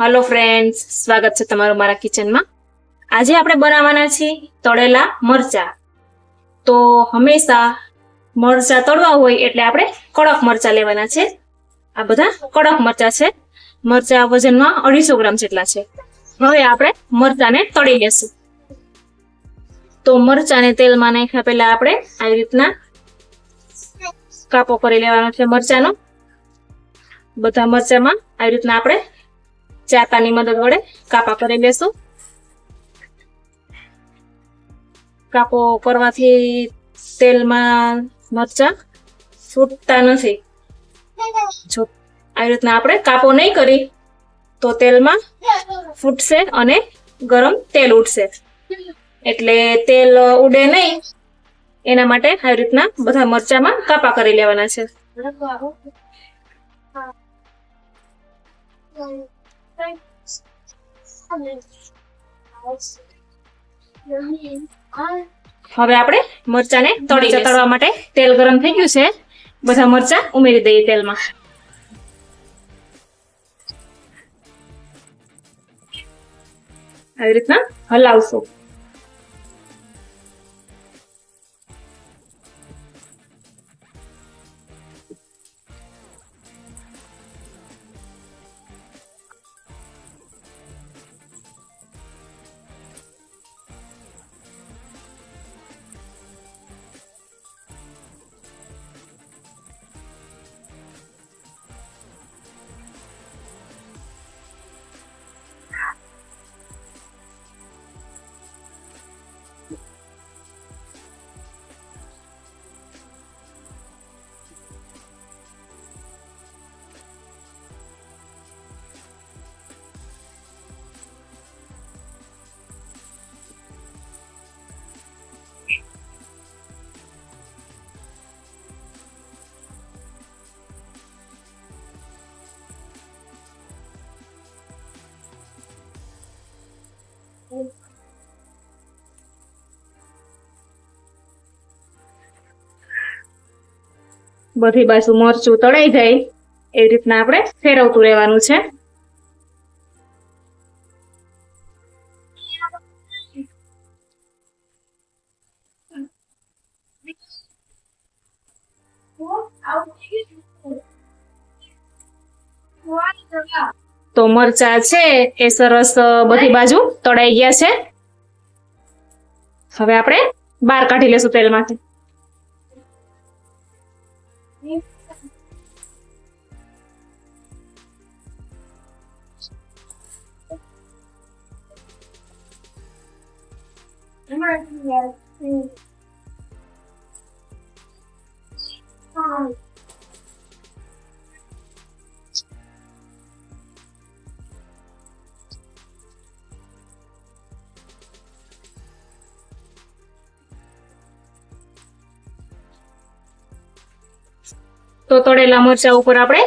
Hello friends સ્વાગત છે તમારું મારા કિચનમાં આજે આપણે બનાવવાના છીએ તળેલા મરચા. તો હંમેશા મરચા તળવા હોય એટલે આપણે કડક મરચા લેવાના છે. આ બધા કડક મરચા છે. મરચા વજનમાં અઢીસો ગ્રામ જેટલા છે. હવે આપણે મરચાને તળી લેશું. તો મરચાને તેલમાં નાખ્યા પહેલા આપણે આવી રીતના કાપો કરી લેવાનો છે મરચાનો. બધા મરચામાં આવી રીતના આપણે ચાકાની મદદ વડે કાપા કરી લેશું. કાપો કરવાથી તેલમાં મરચા છૂટતા નથી. જો આવી રીતના આપણે કાપો નહીં કરી, તો તેલમાં ફૂટશે અને ગરમ તેલ ઉઠશે એટલે તેલ ઉડે નહીં, એના માટે આવી રીતના બધા મરચામાં કાપા કરી લેવાના છે. હવે આપણે મરચાને તળી ચતળવા માટે તેલ ગરમ થઈ ગયું છે. બધા મરચા ઉમેરી દઈએ તેલમાં. આવી રીતના હલાવશું. બધી બાજુ મરચું તળાઈ જાય એ રીતના આપણે ફેરવતું રહેવાનું છે. તો મરચા છે, એ સરસ બધી બાજુ તળાઈ ગયા છે. હવે આપણે બહાર કાઢી લેશું તેલમાંથી. Martin, yes, please. Hi. તો તળેલા મરચા ઉપર આપણે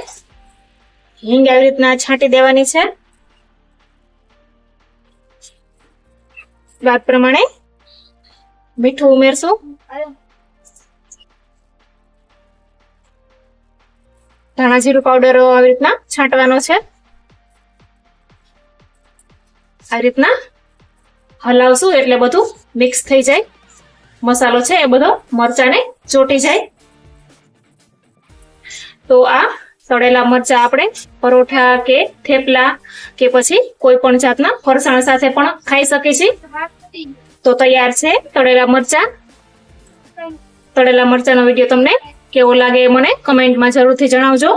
હિંગ આવી રીતના છાંટી દેવાની છે. સ્વાદ પ્રમાણે મીઠું ઉમેરશું. ધાણા જીરું પાવડર આવી રીતના છાંટવાનો છે. આવી રીતના હલાવશું એટલે બધું મિક્સ થઈ જાય. મસાલો છે એ બધો મરચાને ચોટી જાય. તો આ તળેલા મરચા આપણે પરોઠા કે થેપલા કે પછી કોઈ પણ જાતના ફરસાણ સાથે પણ ખાઈ શકીએ છીએ. તો તૈયાર છે તળેલા મરચા. તળેલા મરચાનો વીડિયો તમને કેવો લાગે એ મને કમેન્ટમાં જરૂરથી જણાવજો.